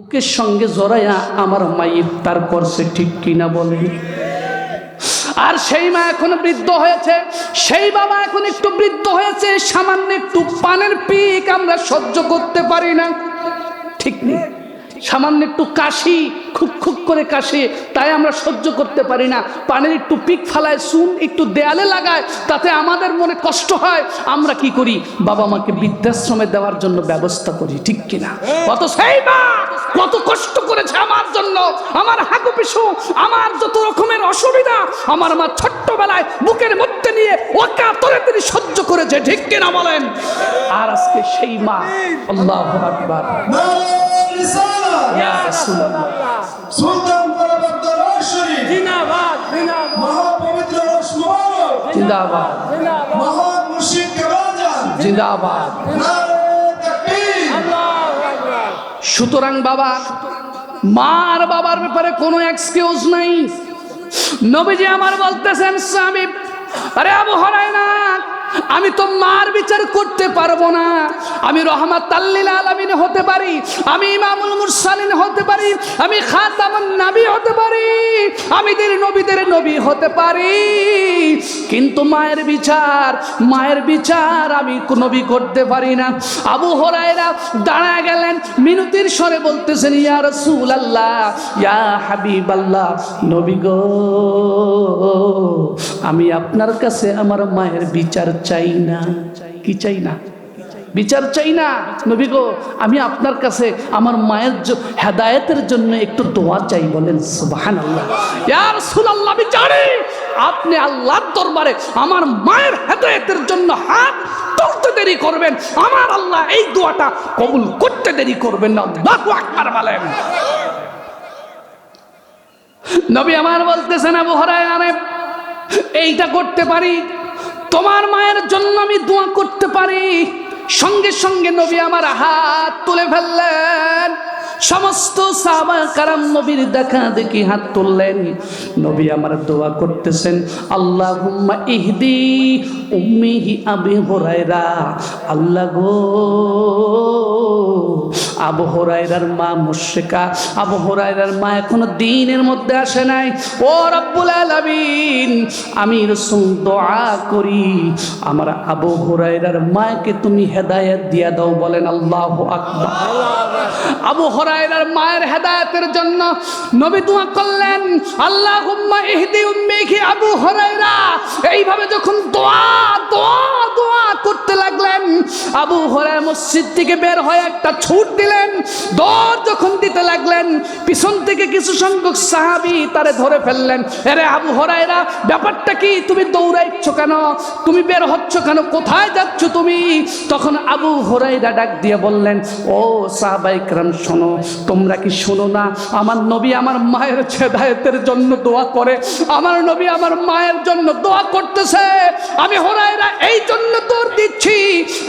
বুকের সঙ্গে জড়াইয়া আমার মা ইফতার করছে, ঠিক কিনা বলেন? আর সেই মা এখন বৃদ্ধ হয়েছে, সেই বাবা এখন একটু বৃদ্ধ হয়েছে, সামান্য একটু পানের পিক আমরা সহ্য করতে পারি না। ঠিক নেই। সামান্য একটু কাশি, খুব খুব করে কাশি, তাই আমরা সহ্য করতে পারি না। পানের একটু পিক ফালায়, চুন একটু দেয়ালে লাগায়, তাতে আমাদের মনে কষ্ট হয়। আমরা কি করি? বাবা মাকে বৃদ্ধাশ্রমে দেওয়ার জন্য ব্যবস্থা করি, ঠিক কিনা? কত সেই মা কত কষ্ট করেছে আমার জন্য। আমার হাগু পিছু আমার যত রকমের অসুবিধা, আমার মা ছোট্টবেলায় বুকের মধ্যে নিয়ে ওকা তরে তিনি সহ্য করেছে, ঠিক কিনা বলেন? আর আজকে সেই মা, আল্লাহ আকবার। ইয়া রাসূলুল্লাহ সুলতান পরবর্তী শরীফ। জিন্দাবাদ জিন্দাবাদ। মহাপবিত্র রস মোবারক। জিন্দাবাদ। মহান মুর্শিদ কেবাজান জিন্দাবাদ। নারে তাকবীর। আল্লাহু আকবার। সুতরাং বাবা মা আর বাবার ব্যাপারে কোনো এক্সকিউজ নাই। নবীজি আমার বলতেছেন স্বামী আরে আবু হরাই না আমি তো মার বিচার করতে পারব না। আমি রহমাত আলামিন হতে পারি, আমি ইমামুল মুরসালিন হতে পারি, আমি খাতামুন নাবী হতে পারি, আমি দের নবীদের নবী হতে পারি। কিন্তু মায়ের বিচার মায়ের বিচার আমি নবী করতে পারি না। আবু হরাইরা দাঁড়া গেলেন, মিনতির স্বরে বলতেছেন, ইয়া রসুল আল্লাহ ইয়া হাবিব আল্লাহ নবী গো, আমি আপনার কাছে আমার মায়ের বিচার চাই না। কি চাই না? বিচার চাই না। নবী গো, আমি আপনার কাছে আমার মায়ের হেদায়েতের জন্য একটু দোয়া চাই বলেন সুবাহান আল্লাহ ইয়ার সুলাল্লাহ বিচারে! আপনি আল্লাহর দরবারে আমার মায়ের হেদায়েতের জন্য হাত তুলতে দেরি করবেন। আমার আল্লাহ এই দোয়াটা কবুল করতে দেরি করবেন না। আল্লাহু আকবার বলেন। নবী আমার বলতেছেন, আবু হরায়রে এইটা করতে পারি? তোমার মায়ের জন্য আমি দোয়া করতে পারি। সঙ্গে সঙ্গে নবী আমার হাত তুলে ফেললেন। সমস্ত সাহাবা কারাম নবীর দেখা দেখি হাত তুললেন। নবী আমার দোয়া করতেছেন আল্লাহ ইহদি উম্মিহি আবি হরাইরা আল্লাহ গো, আবু হরাইরার মা মুশরিকা, আবু হরাইরার মা এখনও দিনের মধ্যে আসে নাই। ও রব্বুল আলামিন, আমি রসুল দোয়া করি। আমার আবু হরাইরার মাকে তুমি হেদায়েত দিয়া দাও বলেন আল্লাহ আকবার। আবু হরাইরার মায়ের হেদায়েতের জন্য নবী দোয়া করলেন, আল্লাহুম্মা ইহদি উম্মিহি আবু হরাইরা এইভাবে যখন দোয়া দোয়া দোয়া করতে লাগলেন, আবু হরাই মসজিদ থেকে বের হয়ে একটা ছুট দিলেন দৌড় যখন দিতে লাগলেন, পিছন থেকে কিছু সংখ্যক সাহাবি তারে ধরে ফেললেন আরে আবু হরাইরা ব্যাপারটা কি? তুমি দৌড়াইচ্ছ কেন? তুমি বের হচ্ছ কেন? কোথায় যাচ্ছ তুমি? তখন আবু হরাইরা ডাক দিয়ে বললেন, ও সাহাবাইকরাম, শোনো তোমরা কি শোনো না? আমার নবী আমার মায়ের ছেদায়তের জন্য দোয়া করে, আমার নবী আমার মায়ের জন্য দোয়া করতেছে। আমি হরাইরা এই জন্য দৌড় দিচ্ছি,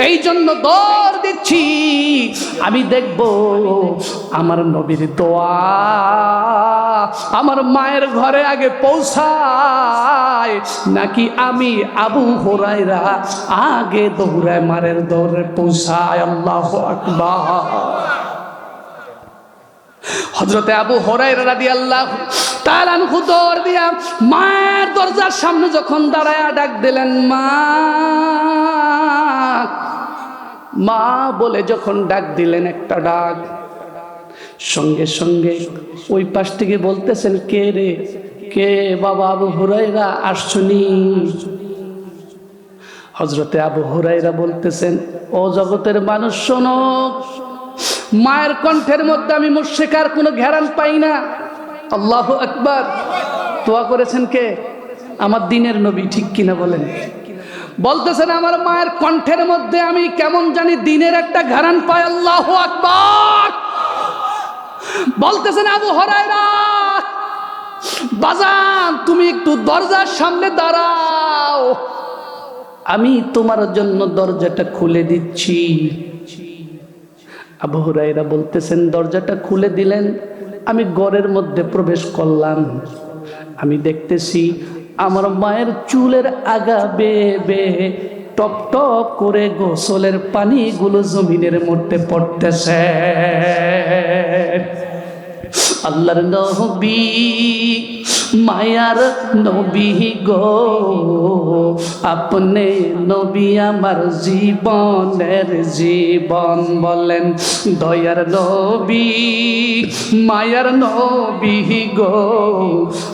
এই জন্য দৌড় দিচ্ছি। আমি দেখব আমার নবীর দোয়া আমার মায়ের ঘরে আগে পৌঁছায়, নাকি আমি আবু হরাইরা আগে দৌড়ায় মারের দৌড়ে পৌঁছায়? আল্লাহ আকবার। হজরতে আবু হরাই রাদি আল্লাহ দিয়া মায়ের দরজার সামনে যখন দাঁড়ায় ডাক দিলেন, মা মা, বলে যখন ডাক দিলেন একটা ডাক, সঙ্গে সঙ্গে ওই পাশ থেকে বলতেছেন, কে রে? কে বাবা আবু হুরাইরা আসছনি? হজরতে আবু হুরাইরা বলতেছেন, ও জগতের মানুষ, শোনো। মায়ের কণ্ঠের মধ্যে আমি মুর্শিকার কোনো ঘেরান পাই না। আল্লাহ আকবার। তোয়া করেছেন কে? আমার দিনের নবী, ঠিক কিনা বলেন? বলতেছেন, আমার মায়ের কণ্ঠের মধ্যে আমি কেমন জানি দিনের একটা ঘেরান পাই। আল্লাহ আকবার। বলতেছেন, আবু হরাইরা বাজান, তুমি একটু দরজার সামনে দাঁড়াও। আমি তোমার জন্য দরজাটা খুলে দিচ্ছি। আবু হুরাইরা বলতেছেন, দরজাটা খুলে দিলেন, আমি ঘরের মধ্যে প্রবেশ করলাম। আমি দেখতেছি আমার মায়ের চুলের আগা বেয়ে বেয়ে টপ টপ করে গোসলের পানিগুলো জমিনের মধ্যে পড়তেছে। আল্লাহর নবী মায়ার নবী গো, আপনি নবী আমার জীবনের জীবন বলেন, দয়ার নবী, মায়ার নবী গো,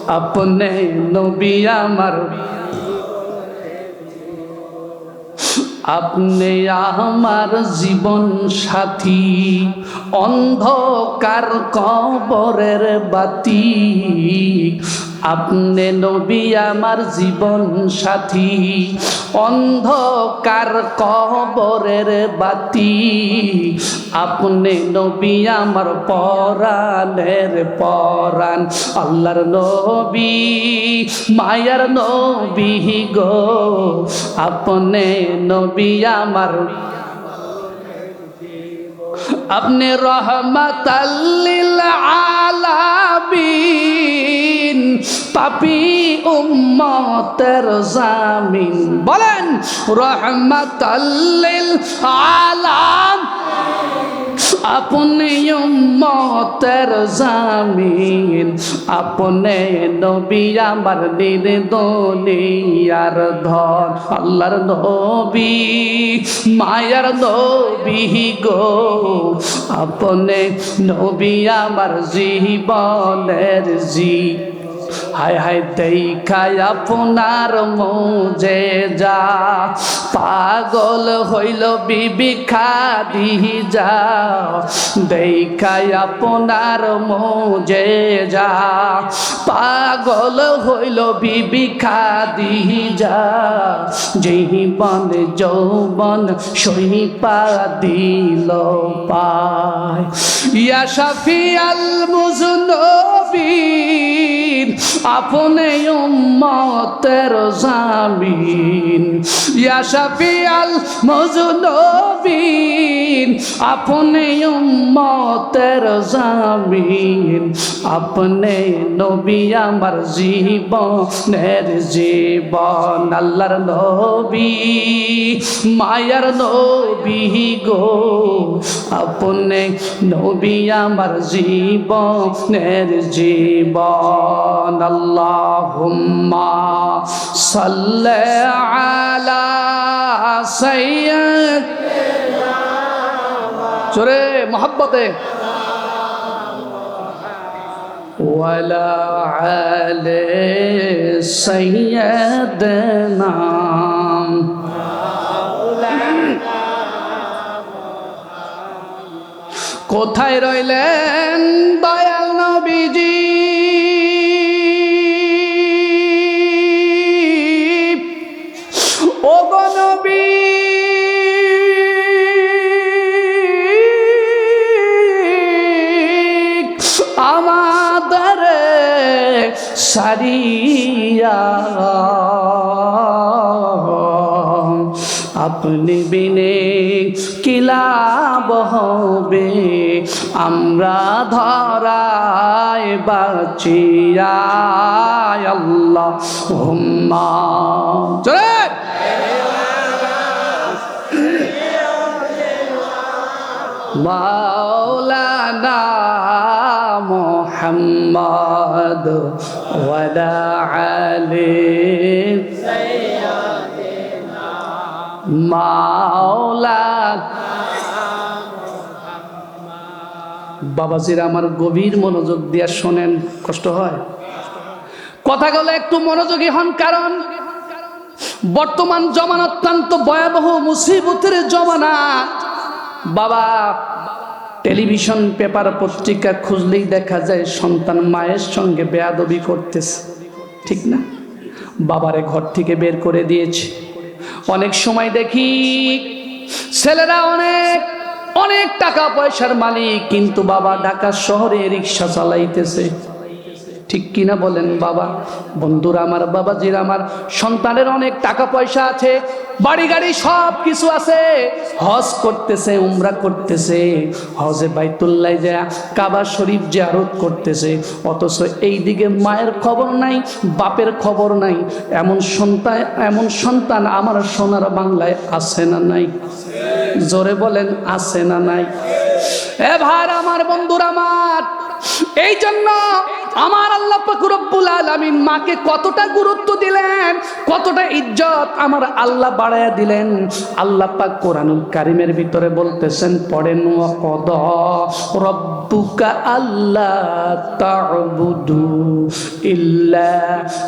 আপনি নবী আমার আপনি আমার জীবন সাথী, অন্ধকার কবরের বাতি আপনি নবী আমার জীবন সাথী, অন্ধকার কবরের বাতি। আপনি নবী আমার পরাণের পরাণ, আল্লাহর নবী, মায়ার নবী গো। আপনি নবী আমার আপনি রহমতাল্লিল আলামিন। পাপি উম্মতের জামিন। বলেন, রহমতাল্লিল আলাম। আপনি উম্মতের জামিন। আপনি নবী, আমার নির্দনিয়ার ধন। আল্লাহর নবী, মায়ার নবী গো। আপনি নবী, আমার জীবনের জি হায় হায় দেখায় আপনার মৌজে যা। পাগল হইল বিবি খাদি যা দেখায় আপনার মৌজে যা। পাগল হইল বিবি খাদি যা জীবন যৌবন সহিপা দিল পায়। ইয়া শাফিয়াল মুজনবীন আপনি উম্মতের জামিন। ইয়া শাফিয়াল মুজনবীন, আপনি উম্মতের জামিন। আপনি নবী আমার জীবনের জীবন, আল্লাহর নবী, মায়ার নবী গো। আপনি নবী আমার জীবনের জীবন। আল্লাহুম্মা সাল্লি আলা সাইয়্যিদ চোরে মোহাব্বতে ولا على سيدنا কোথায় রইলেন দয়াল নবীজি সারিয়া আপনি বিনে কিলাব হবে? আমরা ধরায় বাঁচিয়া আল্লাহ হুম্মা। চলে! মাওলানা মোহাম্মদ ওয়ালা আলী মাওলা বাবাজিরা আমার গভীর মনোযোগ দিয়ে শোনেন, কষ্ট হয়? কথাগুলো একটু মনোযোগী হন, কারণ বর্তমান জমান অত্যন্ত ভয়াবহ মুসিবতের জমানা। বাবা টেলিভিশন পেপার পত্রিকা খুঁজলেই দেখা যায় সন্তান মায়ের সঙ্গে বেয়াদবি করতেছে। ঠিক না? বাবারে ঘর থেকে বের করে দিয়েছে। অনেক সময় দেখি ছেলেরা অনেক অনেক টাকা পয়সার মালিক, কিন্তু বাবা ঢাকা শহরে রিক্সা চালাইতেছে। ঠিক কিনা বলেন বাবা? বন্ধুরা আমার বাবা বাবাজির আমার, সন্তানের অনেক টাকা পয়সা আছে, বাড়ি গাড়ি সব কিছু আছে, হজ করতেছে, উমরা করতেছে, হজে বাইতুল্লাহ যায়, কাবা শরীফ যে জিয়ারত করতেছে, অথচ এই দিকে মায়ের খবর নাই, বাপের খবর নাই, এমন সন্তান এমন সন্তান আমার সোনার বাংলায় আছে না নাই? জোরে বলেন, আছে না নাই? এ ভাই, আমার বন্ধুরা আমার এই জন্য আমার আল্লাহ পাক রব্বুল আলামিন মাকে কতটা গুরুত্ব দিলেন, কতটা ইজ্জত আমার আল্লাহ বাড়ায়া দিলেন। আল্লাহ পাক কোরআনুল কারিমের ভিতরে বলতেছেন, পড়েন, ওয়াকদ, রব্বুকা আল্লাহ তা'বুদু ইল্লা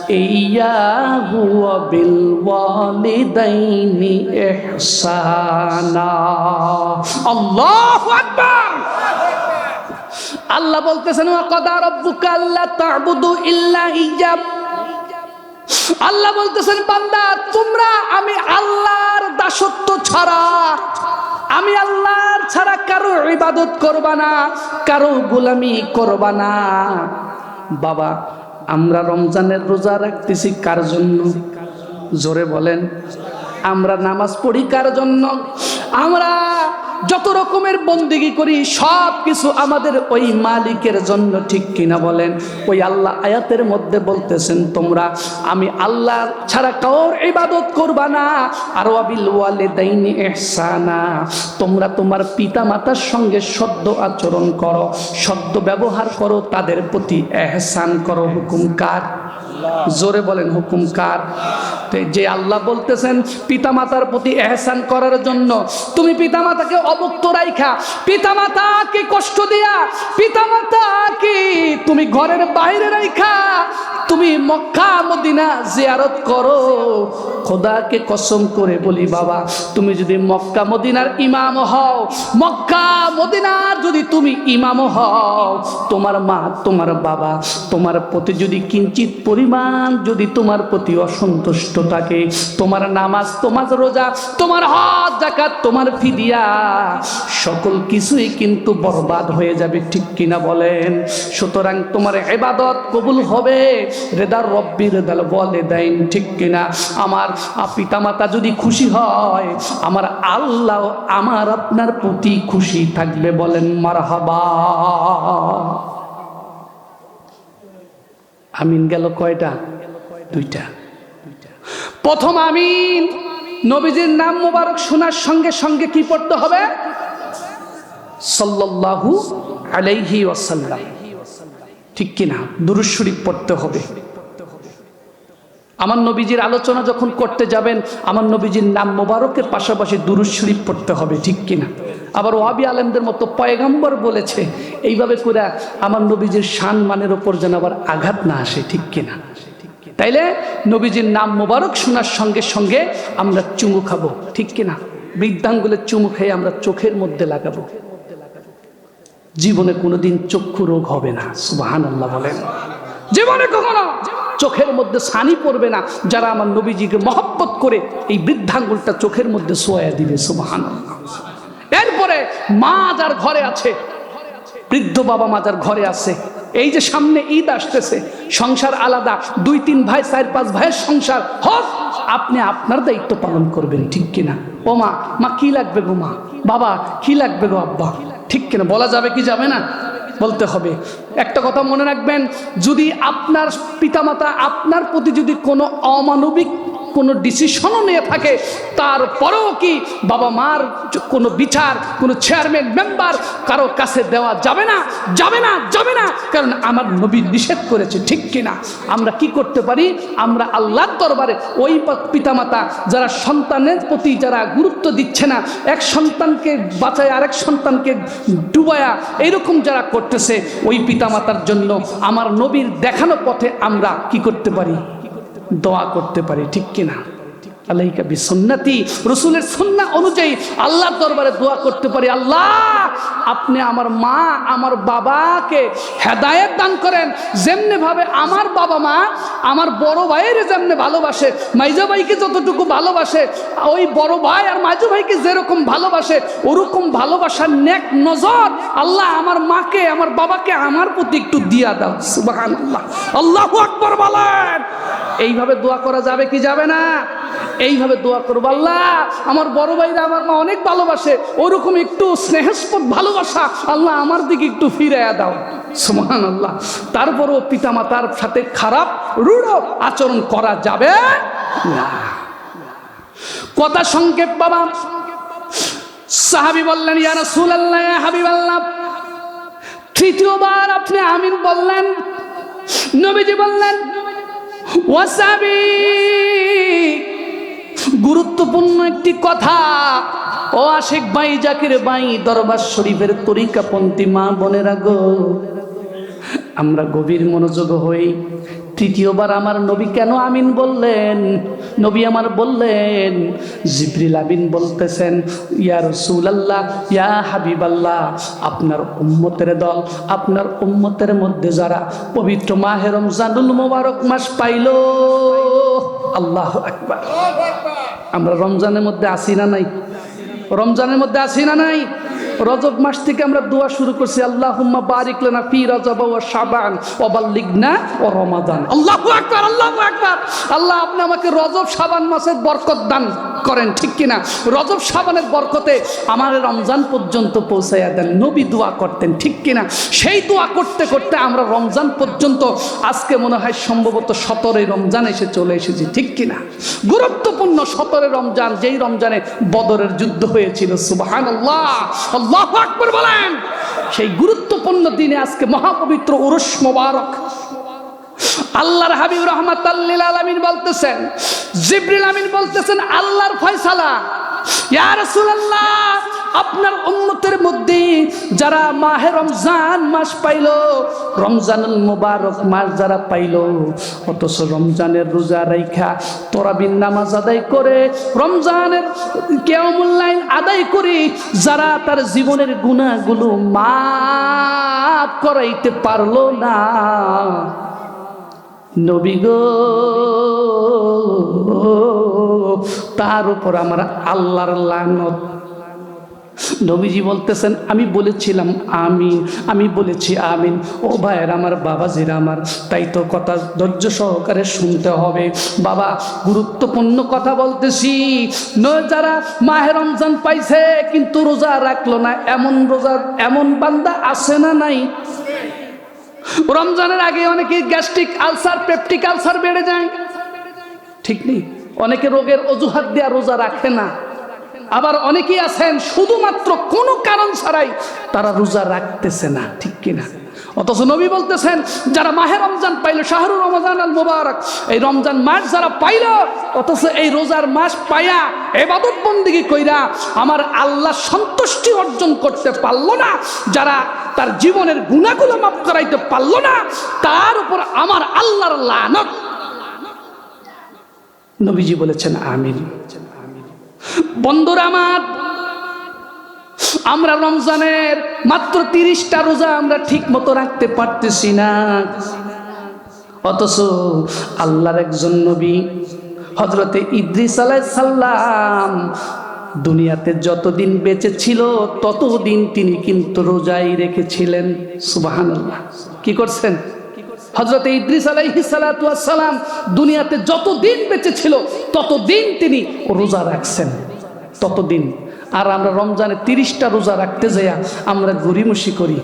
ইয়্যাহু ওয়া বিল ওয়ালিদাইনি ইহসানা। আল্লাহু আকবার! আল্লাহ বলতেছেন আল্লাহ বলতেছেন, বান্দা, তোমরা আমি আল্লাহর দাসত্ব ছাড়া, আমি আল্লাহর ছাড়া কারও ইবাদত করবা না, কারও গোলামি করবা না। বাবা, আমরা রমজানের রোজা রাখতেছি কার জন্য? জোরে বলেন, আমরা নামাজ পড়ি কার জন্য? আমরা যত রকমের বন্দিগি করি, সব কিছু আমাদের ওই মালিকের জন্য, ঠিক কিনা বলেন? ওই আল্লাহ আয়াতের মধ্যে বলতেছেন তোমরা, আমি আল্লাহ ছাড়া কাউর ইবাদত করবা না। আর আবিল ওয়ালে দাইনি এহসানা তোমরা তোমার পিতা মাতার সঙ্গে সদ্য আচরণ করো, সদ্য ব্যবহার করো, তাদের প্রতি এহসান করো। হুকুম কার? জোরে বলেন, হুকুম কার? যে আল্লাহ বলতেছেন, পিতামাতার প্রতি এহসান করার জন্য তুমি পিতামাতাকে অবক্ত রাইখা। পিতামাতাকে কষ্ট দিয়া, পিতামাতাকে তুমি ঘরের বাইরে রাইখা। তুমি মক্কা, মদিনা জিয়ারত করো। খোদাকে কসম করে বলি, বাবা, তুমি যদি মক্কা মদিনার ইমাম হও, মক্কা মদিনার যদি তুমি ইমাম হও, তোমার মা, তোমার বাবা, তোমার প্রতি যদি কিঞ্চিত পরিমাণ যদি তোমার প্রতি অসন্তুষ্ট থাকে, তোমার নামাজ, তোমার রোজা, তোমার হজ জাকাত তোমার ফিদিয়া, সকল কিছুই কিন্তু বরবাদ হয়ে যাবে, ঠিক কিনা বলেন? সুতরাং তোমার এবাদত কবুল হবে, রেদার রব্বি রেদাল বলে দেন ঠিক কিনা? আমার পিতামাতা যদি খুশি হয়, আমার আল্লাহ আমার আপনার প্রতি খুশি থাকবে বলেন, মারহাবা। আমিন গেল কয়টা? দুইটা। প্রথম আমিন, নবীজির নাম মোবারক শোনার সঙ্গে সঙ্গে কি পড়তে হবে? সাল্লাল্লাহু আলাইহি ওয়াসাল্লাম। ঠিক কিনা? দুরুদ শরীফ পড়তে হবে। আমার নবীজির আলোচনা যখন করতে যাবেন, আমার নবীজির নাম মোবারকের পাশাপাশি দুরুদ শরীফ পড়তে হবে, ঠিক কিনা? আবার ওয়াবি আলেমদের মতো পয়গাম্বর বলেছে, এইভাবে করে আমার নবীজির শান মানের ওপর যেন আবার আঘাত না আসে, ঠিক কিনা? তাইলে নবীজির নাম মোবারক শোনার সঙ্গে সঙ্গে আমরা চুমু খাব, ঠিক কিনা? বৃদ্ধাঙ্গুলের চুমু খেয়ে আমরা চোখের মধ্যে লাগাবো। জীবনে কোনোদিন চক্ষু রোগ হবে না সুবাহান আল্লাহ বলেন। জীবনে কখনো চোখের মধ্যে সানি পড়বে না। যারা আমার নবীজিকে মহব্বত করে এই বৃদ্ধাঙ্গুলটা চোখের মধ্যে সোয়া দিবে সুবাহান এরপরে মা যার ঘরে আছে, বৃদ্ধ বাবা মা যার ঘরে আছে, এই যে সামনে ঈদ আসতেছে, সংসার আলাদা, দুই, তিন ভাই, চার, পাঁচ ভাইয়ের সংসার, হোক, আপনি আপনার দায়িত্ব পালন করবেন, ঠিক কিনা? ও মা মা কি লাগবে গো মা? বাবা, কি লাগবে গো আব্বা? ঠিক কিনা? বলা যাবে কি যাবে না? বলতে হবে। একটা কথা মনে রাখবেন যদি আপনার পিতামাতা আপনার প্রতি যদি কোনো অমানবিক কোনো ডিসিশনও নিয়ে থাকে, তারপরেও কি বাবা মার কোনো বিচার, কোনো চেয়ারম্যান মেম্বার কারও কাছে দেওয়া যাবে না যাবে না যাবে না, কারণ আমার নবী নিষেধ করেছে, ঠিক কিনা? আমরা কি করতে পারি? আমরা আল্লাহর দরবারে ওই পিতামাতা যারা সন্তানের প্রতি যারা গুরুত্ব দিচ্ছে না, এক সন্তানকে বাঁচায় আরেক সন্তানকে ডুবায়া এইরকম যারা করতেছে, ওই পিতামাতার জন্য আমার নবীর দেখানো পথে আমরা কি করতে পারি? দোয়া করতে পারি ঠিক কিনা? আলাইকা বিসুন্নতি। রসুলের সুন্না অনুযায়ী আল্লাহর দরবারে দোয়া করতে পারি। আল্লাহ, আপনি আমার মা, আমার বাবাকে হেদায়েত দান করেন। যেমনি ভাবে আমার বাবা মা আমার বড় ভাইয়ের যেমনি ভালোবাসে, মাইজা ভাইকে যতটুকু ভালোবাসে, ওই বড় ভাই আর মাইজু ভাইকে যেরকম ভালোবাসে, ওরকম ভালোবাসার নেক নজর আল্লাহ আমার মাকে, আমার বাবাকে আমার প্রতি একটু দিয়া দাও। আল্লাহ আল্লাহ আকবর বলেন। এইভাবে দোয়া করা যাবে কি যাবে না? এইভাবে দোয়া করব, আল্লাহ, আমার বড় ভাইরা আমার মা অনেক ভালোবাসে, ওরকম একটু স্নেহস্পদ ভালোবাসা আল্লাহ আমার দিকে একটু ফিরে দাও। সুমান আল্লাহ তারপরও পিতামাতার সাথে খারাপ, রূঢ় আচরণ করা যাবে কথা সংক্ষেপ বাবা। সাহাবি বললেন, ইয়া রাসূলুল্লাহ হাবিব আল্লাহ তৃতীয়বার আপনি আমিন বললেন। নবীজি বললেন ওয়াসাবি গুরুত্বপূর্ণ একটি কথা। ও আশেক ভাই, জাকির ভাই, দরবার শরীফের তরিকাপন্থী মা বোনেরা গো, আমরা গভীর মনোযোগ হই। তৃতীয়বার আমার নবী কেন আমিন বললেন? নবী আমার বললেন, জিবরিল আমিন বলতেছেন, ইয়া রসুল আল্লাহ ইয়া হাবিব আল্লাহ আপনার উম্মতের দল, আপনার উম্মতের মধ্যে যারা পবিত্র মাহে রমজানুল মোবারক মাস পাইল, আল্লাহ আকবার। আমরা রমজানের মধ্যে আসি না নাই? রমজানের মধ্যে আসি না নাই? রজব মাস থেকে আমরা দোয়া শুরু করছি আল্লাহ হুম্মা বারিক ফি রজব ও শাবান ও রমাদান। আল্লাহ আকবার আল্লাহ আকবার। আল্লাহ আপনি আমাকে রজব শাবান মাসের বরকত দান করেন, ঠিক কিনা? রজব শাবানের বরকতে আমার রমজান পর্যন্ত পৌঁছাইয়া দেন, নবী দোয়া করতেন, ঠিক কিনা? সেই দোয়া করতে করতে আমরা রমজান পর্যন্ত, আজকে মনে হয় সম্ভবত সতেরোই রমজান এসে চলে এসেছি, ঠিক কিনা? গুরুত্বপূর্ণ সতেরোই রমজান, যেই রমজানে বদরের যুদ্ধ হয়েছিল সুবাহান আল্লাহ আল্লাহ আকবর বলেন, সেই গুরুত্বপূর্ণ দিনে আজকে মহাপবিত্র উরুষ মোবারক। আল্লাহর হাবিব রহমত আলমিন বলতেছেন, জিবরিল আমিন বলতেছেন, আল্লাহর ফয়সালা। ইয়া রাসূলুল্লাহ আপনার উম্মতের মধ্যে যারা মাহে রমজান মাস পাইল রমজানুল মুবারক মাস যারা পাইল, অথচ রমজানের রোজা রাইখা তোরাবিন নামাজ আদায় করে, রমজানের কেয়ামুল্লাইন আদায় করে যারা তার জীবনের গুণাগুলো মাফ করাইতে পারল না। নবী গো, তার উপর আমার আল্লাহর লানত নবীজি বলতেছেন, আমি বলেছিলাম, আমিন, আমি বলেছি আমিন। ও ভাইয়ের আমার, বাবাজির আমার, তাই তো কথা ধৈর্য সহকারে শুনতে হবে। বাবা, গুরুত্বপূর্ণ কথা বলতেছি। ন যারা মাহে রমজান পাইছে, কিন্তু রোজা রাখল না, এমন রোজা, এমন বান্দা আছে না নাই? রমজানের আগে অনেকে গ্যাস্ট্রিক আলসার, পেপটিক আলসার বেড়ে যায়। ঠিক নেই? অনেকে রোগের অজুহাত দেওয়া রোজা রাখে না। আবার অনেকেই আছেন, শুধুমাত্র কোনো কারণ ছাড়াই তারা রোজা রাখতেছে না, ঠিক কিনা? অথচ নবী বলতেছেন, যারা মাহে রমজান পাইল শাহরুর রমজান আল মুবারক, এই রমজান মাস যারা পাইল, অথচ এই রোজার মাস পাইয়া এবাদত বন্দিগি কইরা আমার আল্লাহ সন্তুষ্টি অর্জন করতে পারল না, যারা তার জীবনের গুণাগুলো মাফ করাইতে পারল না, তার উপর আমার আল্লাহর লানত। নবীজি বলেছেন, আমিন। বন্ধুরা আমার, আমরা রমজানের মাত্র তিরিশটা রোজা আমরা ঠিক মতো রাখতে পারতেছি না। অথচ আল্লাহর একজন নবী হজরতে ইদ্রিস আলাই সাল্লাম দুনিয়াতে যতদিন বেঁচে ছিল ততদিন তিনি কিন্তু রোজাই রেখেছিলেন। সুবাহান কি করছেন? হজরত ইদ্রিস আলাইহি সালাম দুনিয়াতে যতদিন বেঁচে ছিল ততদিন তিনি রোজা রাখছেন। ততদিন। আর আমরা রমজানে তিরিশটা রোজা রাখতে যাইয়া আমরা গরিমসি করি।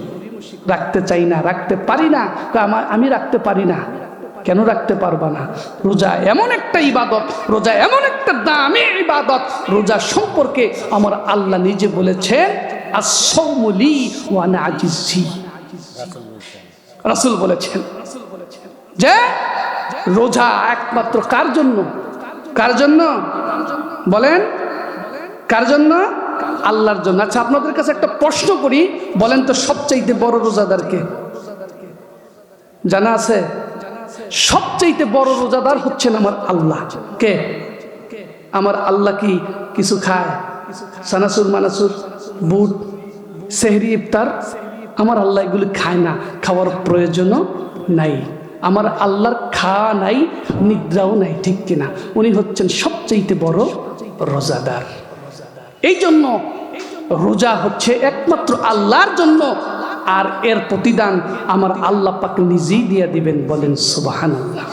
রাখতে চাই না রাখতে পারি না। কয়, আমা- রাখতে পারি না। কেন রাখতে পারবা না? রোজা এমন একটা ইবাদত রোজা এমন একটা দামি ইবাদত রোজা সম্পর্কে আমার আল্লাহ নিজে বলেছেন আসৌমলি ওয়ানা আজিজি রাসুল বলেছেন যে রোজা একমাত্র কার জন্য? কার জন্য? বলেন। কার জন্য? আল্লাহর জন্য। আচ্ছা আপনাদের কাছে একটা প্রশ্ন করি। বলেন তো সবচাইতে বড় রোজাদারকে। জানা আছে? সবচাইতে বড় রোজাদার হচ্ছেন আমার আল্লাহ। কে? আমার আল্লাহ কি কিছু খায়? সানাসুর, মানাসুর, বুট, সেহরি, ইফতার? আমার আল্লাহ এগুলি খায় না, খাওয়ার প্রয়োজনও নাই। আমার আল্লাহর খাওয়া নাই, নিদ্রাও নাই, ঠিক কিনা? উনি হচ্ছেন সবচাইতে বড় রোজাদার। এই জন্য রোজা হচ্ছে একমাত্র আল্লাহর জন্য, আর এর প্রতিদান আমার আল্লাহ পাক নিজেই দিয়ে দিবেন বলেন সুবাহান আল্লাহ